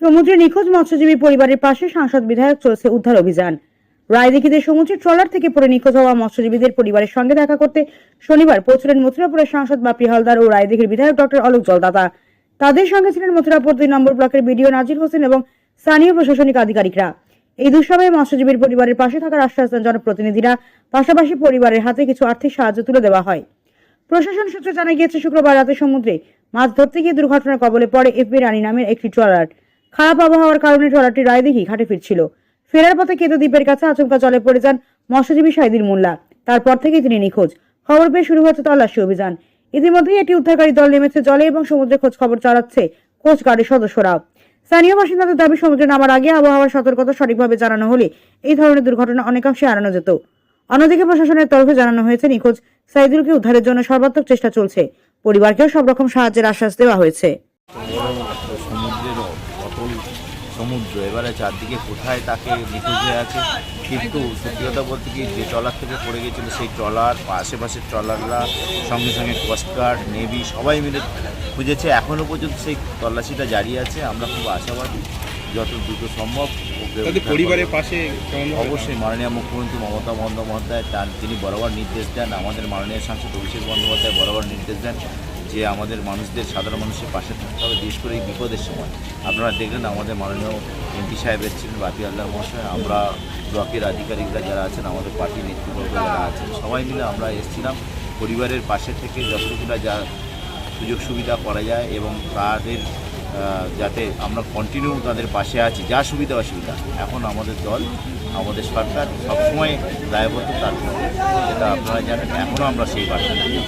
সমুদ্রে নিখোঁজ মৎস্যজীবী পরিবারের পাশে সাংসদ বিধায়ক চলছে উদ্ধার অভিযান। রায়দিঘিতে সমুদ্রের ট্রলার থেকে পড়ে নিখোঁজ হওয়া মৎস্যজীবীদের পরিবারের সঙ্গে দেখা করতে শনিবার পৌঁছলেন মথুরাপুরের সাংসদ বাপি হালদার ও রায়দিঘির বিধায়ক ডক্টর অলোক জলদাতা। তাদের সঙ্গে ছিলেন মথুরাপুর দুই নম্বর ব্লকের বিডিও নাজির হোসেন এবং স্থানীয় প্রশাসনিক আধিকারিকরা। এই দুঃসময়ে মৎস্যজীবীর পরিবারের পাশে থাকার আশ্বাস দেন জনপ্রতিনিধিরা পাশাপাশি পরিবারের হাতে কিছু আর্থিক সাহায্য তুলে দেওয়া হয়। প্রশাসন সূত্রে জানা গিয়েছে, শুক্রবার রাতে সমুদ্রে মাছ ধরতে গিয়ে দুর্ঘটনার কবলে পড়ে এফবি রানী নামের একটি ট্রলার। খারাপ আবহাওয়ার কারণে ট্রলারটি রায়দিঘি ঘাটে ফিরছিল। ফেরার পথে কেতু দ্বীপের কাছে আচমকা জলে পড়ে যান মৎস্যজীবী সাইদির মোল্লা। তারপর থেকে তিনি নিখোঁজ। খবর পেয়ে শুরু হয়েছে তল্লাশি অভিযান। ইতিমধ্যেই একটি উদ্ধারকারী দল নেমেছে জলে এবং সমুদ্রে খোঁজ খবর চালাচ্ছে কোস্ট গার্ডের সদস্যরা। স্থানীয় বাসিন্দাদের দাবি, সমুদ্রে নামার আগে আবহাওয়ার সতর্কতা সঠিকভাবে জানানো হলে এই ধরনের দুর্ঘটনা অনেকাংশে এড়ানো যেত। অন্যদিকে প্রশাসনের তরফে জানানো হয়েছে, নিখোঁজ সাইদুলকে উদ্ধারের জন্য সর্বাত্মক চেষ্টা চলছে। পরিবারকেও সব রকম সাহায্যের আশ্বাস দেওয়া হয়েছে সমুদ্রের অতল সমুদ্র। এবারে চারদিকে কোথায় তাকে নিখোঁজ হয়ে আছে? কিন্তু সত্যি কথা বলতে কি যে ট্রলার থেকে পড়ে গেছিল সেই ট্রলার বা আশেপাশের ট্রলাররা সঙ্গে সঙ্গে কোস্টগার্ড নেভি সবাই মিলে খুঁজেছে। এখনও পর্যন্ত সেই তল্লাশিটা জারি আছে। আমরা খুব আশাবাদী যত দ্রুত সম্ভব পরিবারের পাশে অবশ্যই মাননীয় মুখ্যমন্ত্রী মমতা বন্দ্যোপাধ্যায় তার তিনি বরাবর নির্দেশ দেন। আমাদের মাননীয় সাংসদ অভিষেক বন্দ্যোপাধ্যায় বরাবর নির্দেশ দেন। যে আমাদের মানুষদের, সাধারণ মানুষের পাশে থাকতে হবে, বিশেষ করে এই বিপদের সময় আপনারা দেখলেন আমাদের মাননীয় এমপি সাহেব এসেছিলেন, বাপি আল্লাহ মহাশয়, আমরা ব্লকের আধিকারিকরা যারা আছেন, আমাদের পার্টির নেতৃবর্গ যারা আছেন, সবাই মিলে আমরা এসেছিলাম পরিবারের পাশে থেকে যতটুকুটা যা সুযোগ সুবিধা করা যায় এবং তাদের যাতে আমরা কন্টিনিউ তাদের পাশে আছি, যা সুবিধা অসুবিধা এখন আমাদের দল, আমাদের সরকার সবসময় দায়বদ্ধ তার। যেটা আপনারা জানেন এখনও আমরা সেই দিই।